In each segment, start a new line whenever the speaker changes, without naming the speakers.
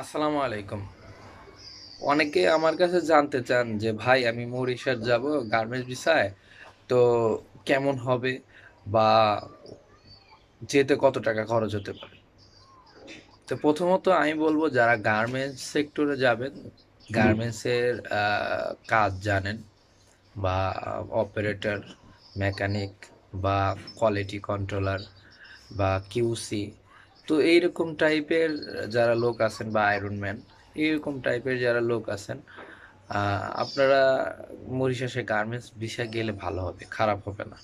আসসালামু আলাইকুম। অনেকে আমার কাছে জানতে চান যে, ভাই, আমি মরিশাস যাব গার্মেন্টস ভিসায়, তো কেমন হবে বা যেতে কত টাকা খরচ হতে পারে? তো প্রথমত আমি বলব, যারা গার্মেন্টস সেক্টরে যাবেন, গার্মেন্টসের কাজ জানেন বা অপারেটর, মেকানিক বা কোয়ালিটি কন্ট্রোলার বা কিউসি তো এইরকম টাইপের যারা লোক আছেন বা আয়রন আয়রনম্যান এইরকম টাইপের যারা লোক আছেন আপনারা মরিশাসে গার্মেন্টস ভিসা গেলে ভালো হবে, খারাপ হবে না।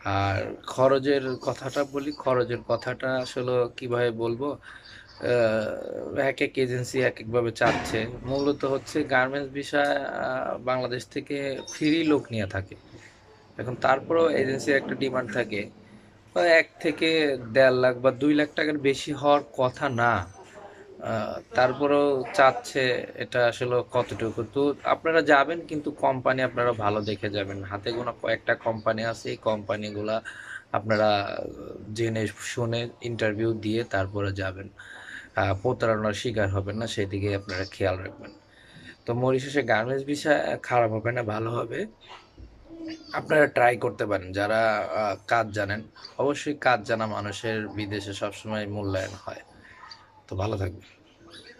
আর খরচের কথাটা বলি, খরচের কথাটা আসলে কীভাবে বলব? এক এক এজেন্সি এক একভাবে চাচ্ছে। মূলত হচ্ছে গার্মেন্টস ভিসা বাংলাদেশ থেকে ফ্রি লোক নিয়ে থাকে। এখন তারপরেও এজেন্সির একটা ডিমান্ড থাকে। এক থেকে দেড় লাখ বা দুই লাখ টাকার বেশি হওয়ার কথা না। তারপরেও চাচ্ছে এটা আসলে কতটুকু? তো আপনারা যাবেন কিন্তু কোম্পানি আপনারা ভালো দেখে যাবেন। হাতে গোনা কয়েকটা কোম্পানি আছে, এই কোম্পানিগুলা আপনারা জেনে শুনে ইন্টারভিউ দিয়ে তারপরে যাবেন। প্রতারণার শিকার হবেন না, সেদিকে আপনারা খেয়াল রাখবেন। তো মরিশাসে গার্মেন্টস বিষয় খারাপ হবে না, ভালো হবে। আপনারা ট্রাই করতে পারেন। যারা কাজ জানেন, অবশ্যই কাজ জানা মানুষের বিদেশে সবসময় মূল্যায়ন হয়। তো ভালো থাকবেন।